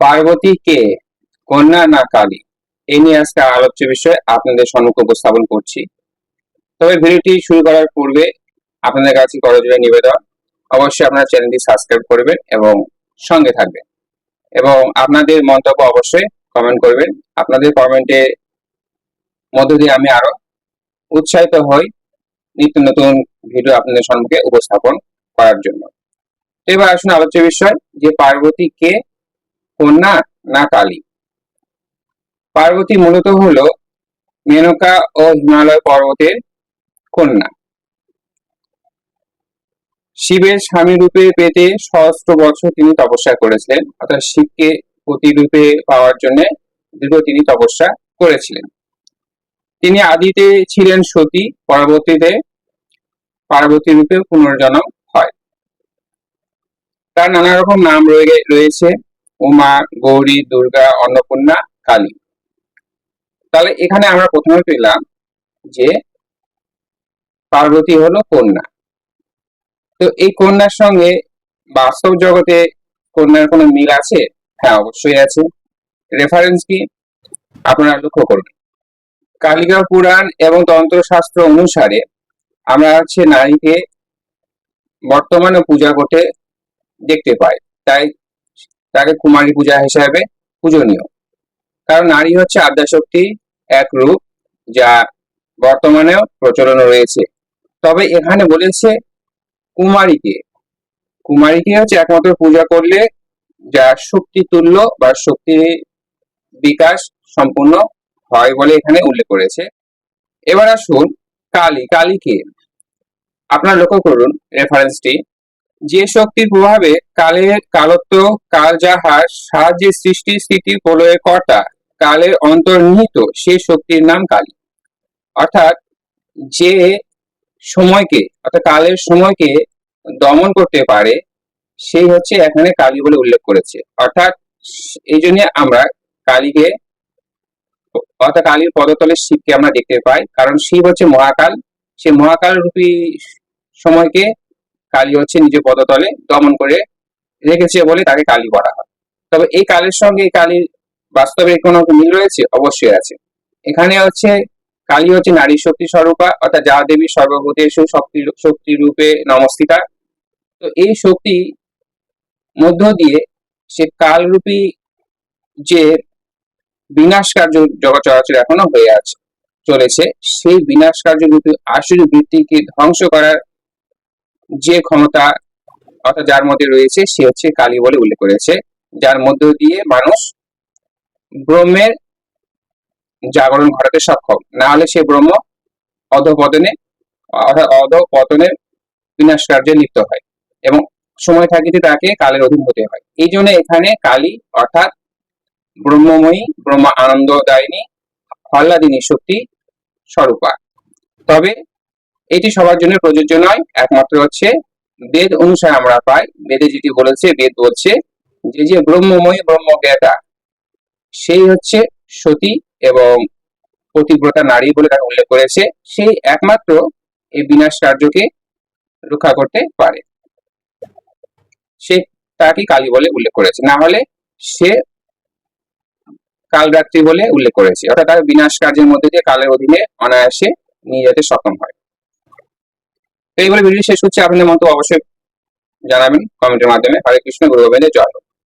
পার্বতী কে? কন্যা না কালী? এই নিয়ে আজকে আলোচ্য বিষয় আপনাদের সম্মুখে উপস্থাপন করছি। তবে ভিডিওটি শুরু করার পূর্বে আপনাদের কাছে করজোড়ে নিবেদন। অবশ্যই আপনার চ্যানেলটি সাবস্ক্রাইব করবেন এবং সঙ্গে থাকবেন। এবং আপনাদের মন্তব্য অবশ্যই কমেন্ট করবেন। আপনাদের কমেন্টে মধ্য দিয়ে আমি আরও উৎসাহিত হই নিত্য নতুন ভিডিও আপনাদের সম্মুখে উপস্থাপন করার জন্য। এবার আসুন আলোচ্য বিষয় যে পার্বতী কে কন্যা না কালী। পার্বতী মূলত হলো মেনকা ও হিমালয় পর্বতের কন্যা। শিবের স্বামী রূপে পেতে সহস্র বছর তিনি তপস্যা করেছিলেন, অর্থাৎ শিবকে পতি রূপে পাওয়ার জন্য দীর্ঘ তিনি তপস্যা করেছিলেন। তিনি আদিতে ছিলেন সতী, পরবর্তীতে পার্বতী রূপে পুনর্জন্ম হয়। তার নানা রকম নাম রয়ে- রয়েছে। উমা, গৌরী, দুর্গা, অন্নপূর্ণা, কালী। তাহলে এখানে আমরা প্রথমে পেলাম যে পার্বতী হলো কন্যা। তো এই কন্যার সঙ্গে বাস্তব জগতে কন্যার কোনো মিল আছে? হ্যাঁ অবশ্যই আছে। রেফারেন্স কি? আপনারা লক্ষ্য করুন। কালিকা পুরাণ এবং তন্ত্রশাস্ত্র অনুসারে আমরা হচ্ছে নারীকে বর্তমানে পূজা করতে দেখতে পাই। তাই তাকে কুমারী পূজা হিসাবে পূজনীয়। কারণ নারী হচ্ছে আদ্যাশক্তি এক রূপ যা বর্তমানেও প্রচলন রয়েছে। তবে এখানে বলেছে কুমারীকে। কুমারীকে হচ্ছে একমাত্র পূজা করলে যা শক্তি তুল্য বা শক্তি বিকাশ সম্পূর্ণ হয় বলে এখানে উল্লেখ করেছে। এবার আসুন কালী। কালীকে আপনারা লক্ষ্য করুন রেফারেন্সটি যে শক্তির প্রভাবে কালের কালত্ব কাল যাহার সাহায্যে সৃষ্টি স্থিতি প্রলয়ের কর্তা, কালের অন্তর্নিহিত সেই শক্তির নাম কালী। অর্থাৎ যে সময়কে, অর্থাৎ কালের সময়কে দমন করতে পারে সেই হচ্ছে এখানে কালী বলে উল্লেখ করেছে। অর্থাৎ এই জন্য আমরা কালীকে, অর্থাৎ কালীর পদতলে শিবকে আমরা দেখতে পাই। কারণ শিব হচ্ছে মহাকাল। সে মহাকাল রূপী সময়কে কালী হচ্ছে নিজ পদতলে দমন করে রেখেছে বলে তাকে কালী বলা হয়। তবে এই কালের সঙ্গে কালীর বাস্তবে কোনো মিল রয়েছে? অবশ্যই আছে। এখানে হচ্ছে কালী হচ্ছে নারী শক্তি স্বরূপা, অর্থাৎ যা দেবী সর্বভূতেষু শক্তি শক্তি রূপে নমস্তিকা তো এই শক্তি মধ্য দিয়ে সে কালরূপী যে বিনাশ কার্য জগৎ চরাচর এখনও হয়ে আছে, চলেছে, সেই বিনাশ কার্য রূপী আসুরি বৃত্তিকে ধ্বংস করার যে ক্ষমতা অর্থাৎ যার মধ্যে রয়েছে, সে হচ্ছে কালী বলে উল্লেখ করেছে। যার মধ্য দিয়ে মানুষ ব্রহ্মের জাগরণ ঘটাতে সক্ষম। না হলে সে ব্রহ্ম অধপতনে, অর্থাৎ অধপতনের বিনাশ কার্যে লিপ্ত হয় এবং সময় থাকিতে তাকে কালের অধীন হতে হয়। এই জন্য এখানে কালী অর্থাৎ ব্রহ্মময়ী ব্রহ্ম আনন্দদায়িনী হল্লাদিনী শক্তি স্বরূপা। তবে এটি সবার জন্য প্রযোজ্য নয়। একমাত্র হচ্ছে বেদ অনুসারে আমরা পাই। বেদে যেটি বলেছে, বেদ বলছে যে যে ব্রহ্মময়ী ব্রহ্মজ্ঞাতা, সেই হচ্ছে সতী এবং পতিব্রতা নারী বলে তাকে উল্লেখ করেছে। সেই একমাত্র এই বিনাশ কার্যকে রক্ষা করতে পারে। সে তাকে কালী বলে উল্লেখ করেছে। না হলে সে কালরাত্রি বলে উল্লেখ করেছে। অর্থাৎ তার বিনাশ কার্যের মধ্যে দিয়ে কালের অধীনে অনায়াসে নিয়ে যেতে সক্ষম হয়। এইভাবে ভিডিও শেষ হচ্ছে আপনাদের মতো অবশ্যই জানাবেন কমেন্টের মাধ্যমে হরে কৃষ্ণ গুরু জয়।